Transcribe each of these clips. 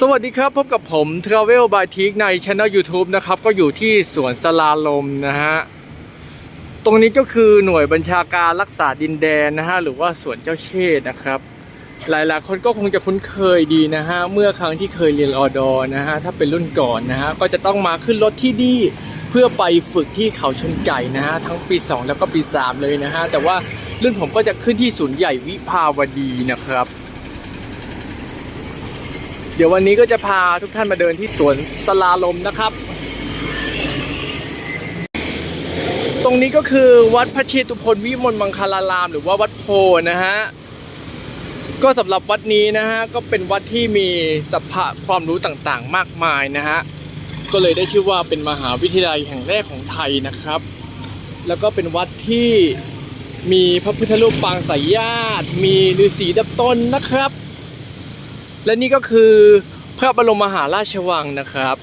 สวัสดีครับ พบกับผม Travel by t i k ใน Channel YouTube นะครับ ก็อยู่ที่สวนสลาลมนะฮะ ตรงนี้ก็คือหน่วยบัญชาการรักษาดินแดนนะฮะ หรือว่าสวนเจ้าเชษ์นะครับ หลายๆ คนก็คงจะคุ้นเคยดีนะฮะ เมื่อครั้งที่เคยเรียนออดอนะฮะ ถ้าเป็นรุ่นก่อนนะฮะ ก็จะต้องมาขึ้นรถที่นี่เพื่อไปฝึกที่เขาชนไก่นะฮะ ทั้งปี 2 แล้วก็ปี 3 เลยนะฮะ แต่ว่ารุ่นผมก็จะขึ้นที่ศูนย์ใหญ่วิภาวดีนะครับ เดี๋ยววันนี้ก็จะพาทุกท่านมาเดินที่สวนสลาลมนะครับ ตรงนี้ก็คือวัดพระเชตุพนวิมลมังคลาราม หรือว่าวัดโพนะฮะก็สำหรับวัดนี้นะฮะก็เป็นวัดที่มีสัพพะความรู้ต่างๆ มากมายนะฮะก็เลยได้ชื่อว่าเป็นมหาวิทยาลัยแห่งแรกของไทยนะครับ แล้วก็เป็นวัดที่มีพระพุทธรูปปางสายญาติ มีฤาษีดับต้นนะครับ และนี่ก็คือพระบรมมหาราชวังนะครับ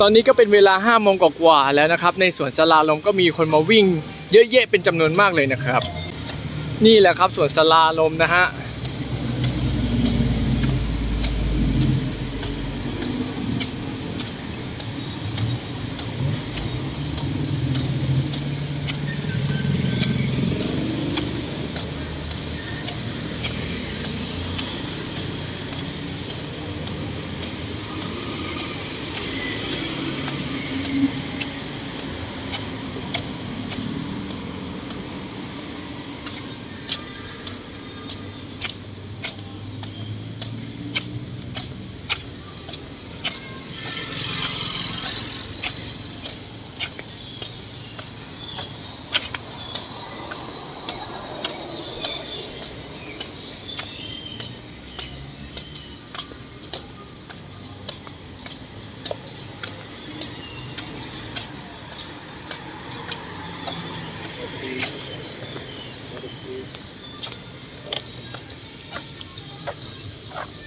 ตอนนี้ก็เป็นเวลา5โมงกว่าแล้วนะครับ ในสวนสลาลมก็มีคนมาวิ่ง เยอะแยะเป็นจำนวนมากเลยนะครับ นี่แหละครับสวนสลาลมนะฮะ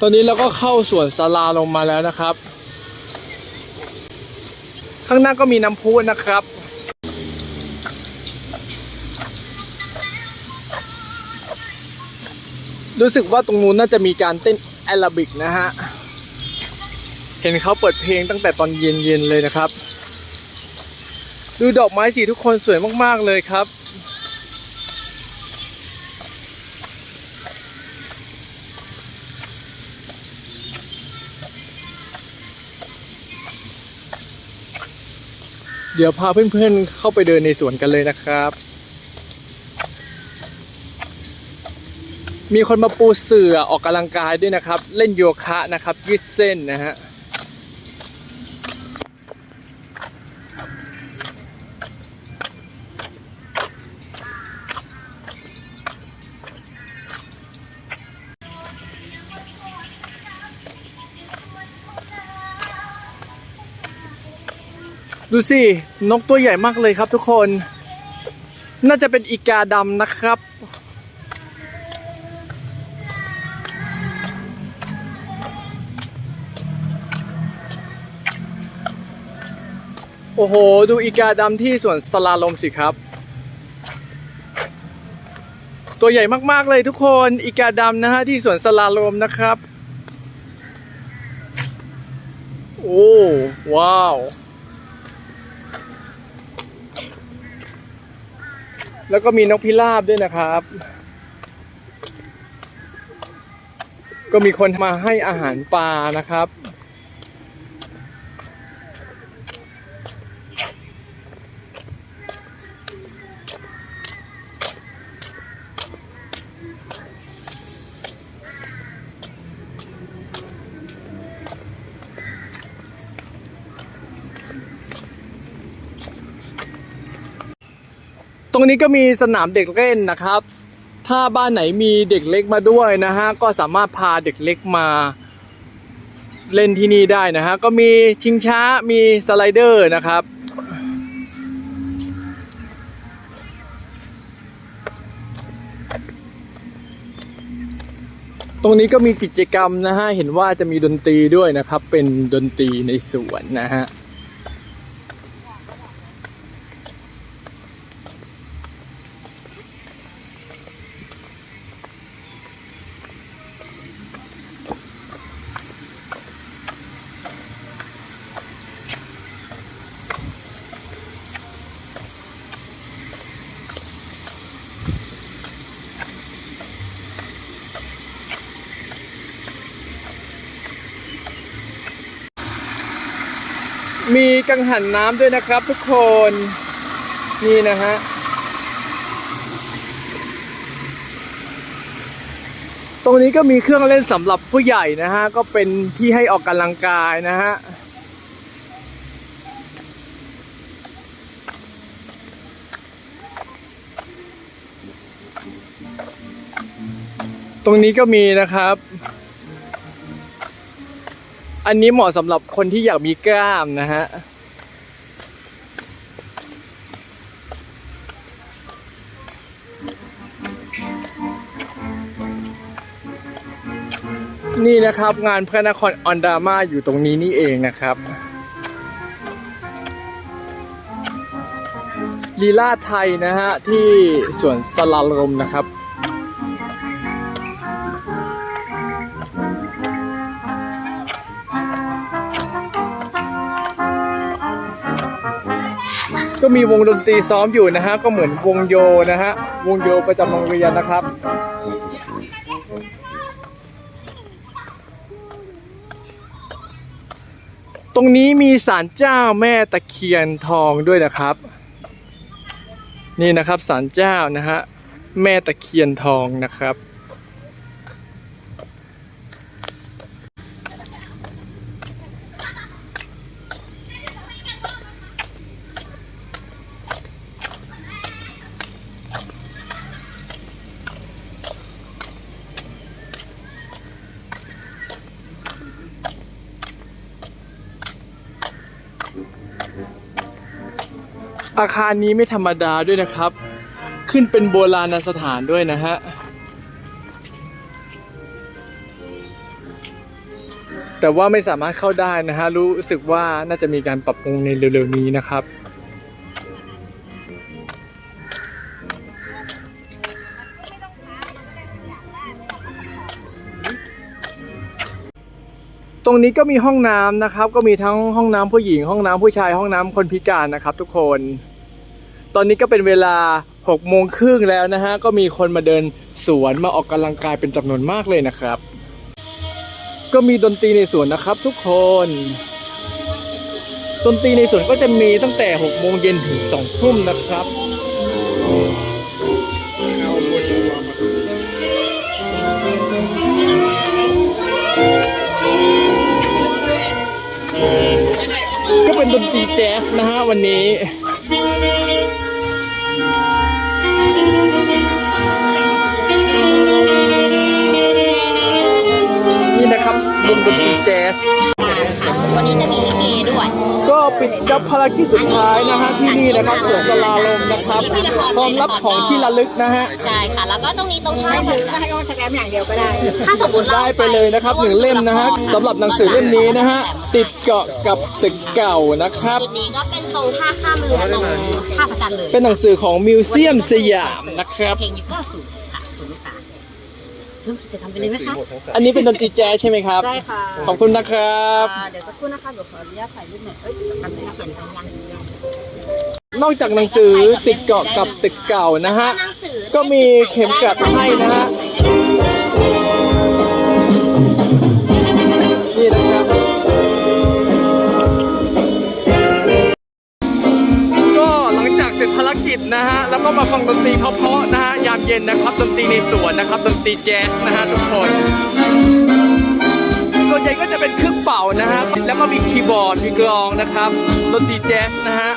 ตอนนี้เราก็เข้าสวนสลาลงมาแล้วนะครับ ข้างหน้าก็มีน้ำพุนะครับ รู้สึกว่าตรงนู้นน่าจะมีการเต้นแอโรบิกนะฮะ เห็นเขาเปิดเพลงตั้งแต่ตอนเย็นๆเลยนะครับ ดูดอกไม้สีทุกคนสวยมากๆเลยครับ เดี๋ยวพาเพื่อนๆเข้าไปเดินในสวนกันเลยนะครับ มีคนมาปูเสื่อออกกำลังกายด้วยนะครับ เล่นโยคะนะครับยืดเส้นนะฮะ ดูสิ นกตัวใหญ่มากเลยครับทุกคน น่าจะเป็นอีกาดำนะครับ โอ้โห ดูอีกาดำที่สวนสลาลมสิครับ ตัวใหญ่มากๆเลยทุกคนอีกาดำนะฮะที่สวนสลาลมนะครับ โอ้ ว้าว แล้วก็มีนกพิราบด้วยนะครับ ก็มีคนมาให้อาหารปลานะครับ ตรงนี้ก็มีสนามเด็กเล่นนะครับ ถ้าบ้านไหนมีเด็กเล็กมาด้วยนะฮะก็สามารถพาเด็กเล็กมาเล่นที่นี่ได้นะฮะก็มีชิงช้ามีสไลเดอร์นะครับตรงนี้ก็มีกิจกรรมนะฮะ เห็นว่าจะมีดนตรีด้วยนะครับ เป็นดนตรีในสวนนะฮะ มี กังหันน้ำด้วยนะครับทุกคน นี่นะฮะตรงนี้ก็มีเครื่องเล่นสำหรับผู้ใหญ่นะฮะ ก็เป็นที่ให้ออกกำลังกายนะฮะ ตรงนี้ก็มีนะครับ อันนี้เหมาะสำหรับคนที่อยากมีกล้ามนะฮะ นี่นะครับงานพระนครออนดามาอยู่ตรงนี้นี่เองนะครับลีลาไทยนะฮะ ที่สวนสลาลมนะครับ ก็มีวงดนตรีซ้อมอยู่นะฮะ ก็เหมือนวงโยนะฮะ วงโยประจำโรงเรียนนะครับ ตรงนี้มีศาลเจ้าแม่ตะเคียนทองด้วยนะครับ นี่นะครับศาลเจ้านะฮะแม่ตะเคียนทองนะครับ อาคารนี้ไม่ธรรมดาด้วยนะครับ ขึ้นเป็นโบราณสถานด้วยนะฮะ แต่ว่าไม่สามารถเข้าได้นะฮะ รู้สึกว่าน่าจะมีการปรับปรุงในเร็วๆนี้นะครับ ตรงนี้ก็มีห้องน้ำนะครับ ก็มีทั้งห้องน้ำผู้หญิง ห้องน้ำผู้ชาย ห้องน้ำคนพิการนะครับ ทุกคน ตอนนี้ก็เป็นเวลา6โมงครึ่งแล้วนะฮะ ก็มีคนมาเดินสวนมาออกกำลังกายเป็นจำนวนมากเลยนะครับ ก็มีดนตรีในสวนนะครับ ทุกคน ดนตรีในสวนก็จะมีตั้งแต่6โมงเย็นถึง2ทุ่มนะครับ แจ๊สนะฮะวันนี้นี่นะครับวงดนตรีแจ๊สะ วันนี้จะมีลิเกด้วย ก็ปิดกับภารกิจสุดท้ายนะฮะที่นี่นะครับสวนสลาลงนะครับพร้อมรับของที่ระลึกนะฮะใช่ค่ะ แล้วก็ตรงนี้ตรงท้ายถือก็ให้ต้องสแกนอย่างเดียวก็ได้ ถ้าสมมติได้ไปเลยนะครับหนึ่งเล่มนะฮะสำหรับหนังสือเล่มนี้นะฮะติดเกาะกับตึกเก่านะครับจุดนี้ก็เป็นตรงท่าข้ามเรือตรงท่าประจันเลย เป็นหนังสือของมิวเซียมสยามนะครับเพลงยุค90 เริ่มกิจกรรมไปเลยไหมคะอันนี้เป็นดนตรีแจ๊สใช่ไหมครับ ใช่ค่ะขอบคุณนะครับ อ่าเดี๋ยวสักครู่นะคะเดี๋ยวขออนุญาตถ่ายรูปหน่อยเอ้ยทำเลยค่ะนอกจากหนังสือติดเกาะกับตึกเก่านะฮะหนังสือก็มีเข็มกลัดให้นะฮะ นี่นะครับ ก็หลังจากเสร็จภารกิจนะฮะ แล้วก็มาฟังดนตรีเพราะๆนะฮะยาม เย็นนะครับดนตรีในสวนนะครับดนตรีแจ๊สนะฮะทุกคน ส่วนใหญ่ก็จะเป็นเครื่องเป่านะฮะแล้วก็มีคีย์บอร์ดมีกลองนะครับดนตรีแจ๊สนะฮะ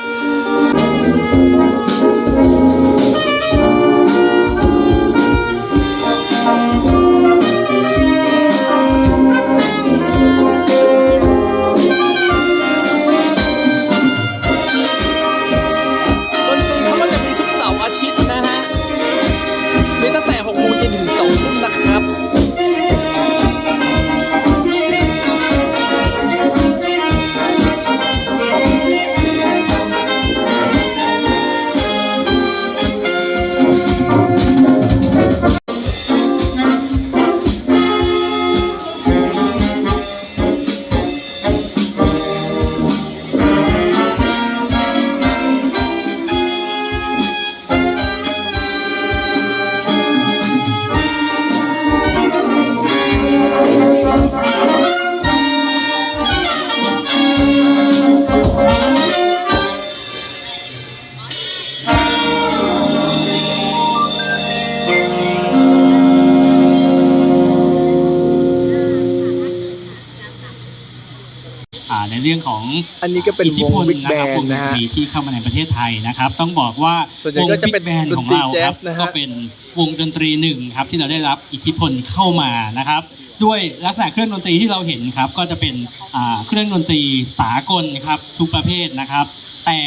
องของอันนี้ก็เป็นอิทธิวงพลบิ๊กนะแบครับนวงดนนะฮะตรีที่เข้ามาในประเทศไทยนะครับ ต้องบอกว่าส่วนใหญ่วงก็จะบิ๊เป็นกแบนของดนตรีเราแจ๊คสรับนะฮะก็เป็นวงดนตรีหนึ่งครับที่เราได้รับอิทธิพลเข้ามานะครับ ด้วยลักษณะเครื่องดนตรีที่เราเห็นครับ ก็จะเป็นอ่าเครื่องดนตรีสากลครับทุกประเภทนะครับ แต่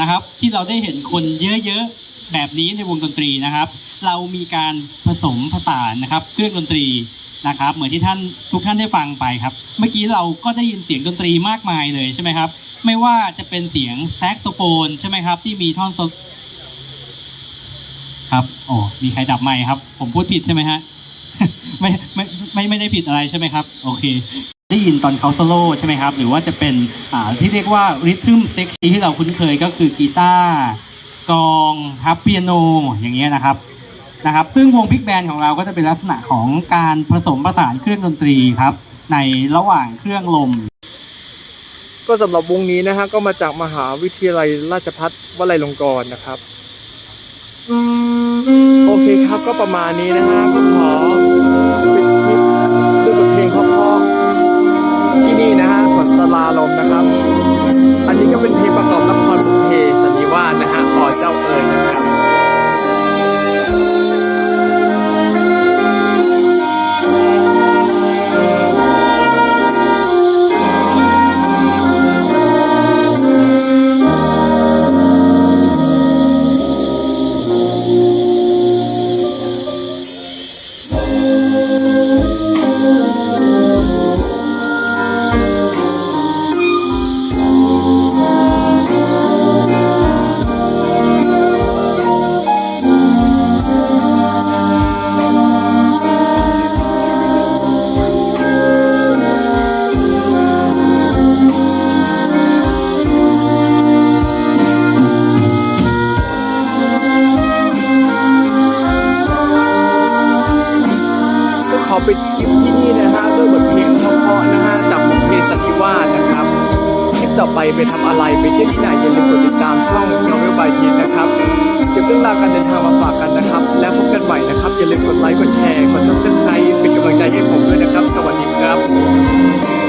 นะครับที่เราได้เห็นคนเยอะๆแบบนี้ในวงดนตรีนะครับ เรามีการผสมผสานนะครับ เครื่องดนตรี นะครับ เหมือนที่ท่านทุกท่านได้ฟังไปครับ เมื่อกี้เราก็ได้ยินเสียงดนตรีมากมายเลยใช่ไหมครับ ไม่ว่าจะเป็นเสียงแซกโซโฟนใช่ไหมครับ ที่มีท่อนโซครับโอ้มีใครดับไมค์ครับ ผมพูดผิดใช่ไหมฮะไม่ไม่ไม่ไม่ได้ผิดอะไรใช่ไหมครับ โอเค ได้ยินตอนเขาโซโล่ใช่ไหมครับ หรือว่าจะเป็นอ่าที่เรียกว่าริทึมเซ็กซี่ที่เราคุ้นเคยก็คือกีตาร์กองครับเปียโนอย่างเงี้ยนะครับ นะครับซึ่งวงพิกแบนของเราก็จะเป็นลักษณะของการผสมผสานเครื่องดนตรีครับ ในระหว่างเครื่องลม ก็สำหรับวงนี้นะฮะก็มาจากมหาวิทยาลัยราชภัฏวลัยลงกรณ์นะครับ โอเคครับก็ประมาณนี้นะฮะก็ขอปิดคลิปด้วยบทเพลงเพราะๆที่นี่นะฮะสวนสลาลมนะครับ อันนี้ก็เป็นเพลงประกอบละครบุพเพสันนิวาสนะฮะอ่อเจ้าเอ๋ยนะครับ ไปทำอะไรไปเที่ยวที่ไหนอย่าลืมกดติดตามช่องเราเวลบายทีนะครับจก็บเรื่องราวการเดินทางมาฝากกันนะครับ แล้วพบกันใหม่นะครับ อย่าลืมกดไลค์กดแชร์กดซับสไครต์เป็นกำลังใจให้ผมด้วยนะครับ สวัสดีครับ